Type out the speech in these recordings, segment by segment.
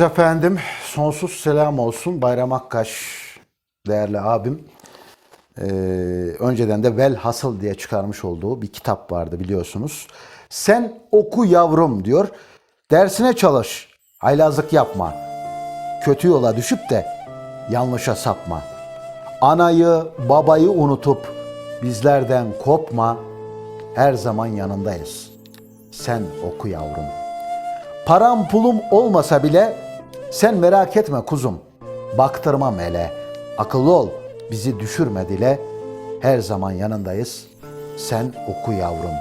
Efendim sonsuz selam olsun Bayram Akkaş değerli abim. Ee, önceden de Velhasıl diye çıkarmış olduğu bir kitap vardı biliyorsunuz. Sen oku yavrum diyor. Dersine çalış. Haylazlık yapma. Kötü yola düşüp de yanlışa sapma. Anayı babayı unutup bizlerden kopma. Her zaman yanındayız. Sen oku yavrum. Param pulum olmasa bile sen merak etme kuzum. Baktırmam hele. Akıllı ol. Bizi düşürme dile. Her zaman yanındayız. Sen oku yavrum.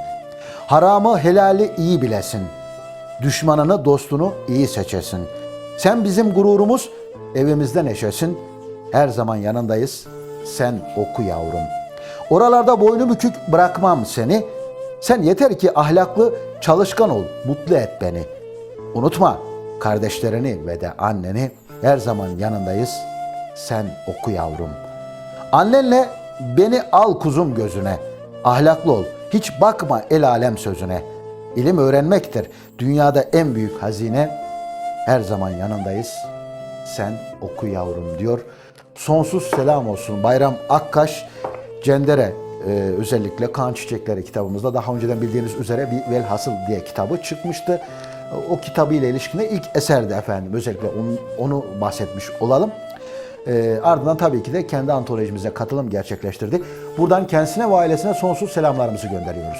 Haramı helali iyi bilesin. Düşmanını dostunu iyi seçesin. Sen bizim gururumuz evimizde neşesin. Her zaman yanındayız. Sen oku yavrum. Oralarda boynu bükük bırakmam seni. Sen yeter ki ahlaklı, çalışkan ol, mutlu et beni. Unutma kardeşlerini ve de anneni her zaman yanındayız. Sen oku yavrum. Annenle beni al kuzum gözüne. Ahlaklı ol. Hiç bakma el alem sözüne. İlim öğrenmektir. Dünyada en büyük hazine. Her zaman yanındayız. Sen oku yavrum diyor. Sonsuz selam olsun. Bayram Akkaş, Cendere e, özellikle Kan Çiçekleri kitabımızda daha önceden bildiğiniz üzere bir Velhasıl diye kitabı çıkmıştı. O kitabı ile ilişkinde ilk eserdi efendim. Özellikle onu, onu bahsetmiş olalım. E, ardından tabii ki de kendi antolojimize katılım gerçekleştirdi. Buradan kendisine ve ailesine sonsuz selamlarımızı gönderiyoruz.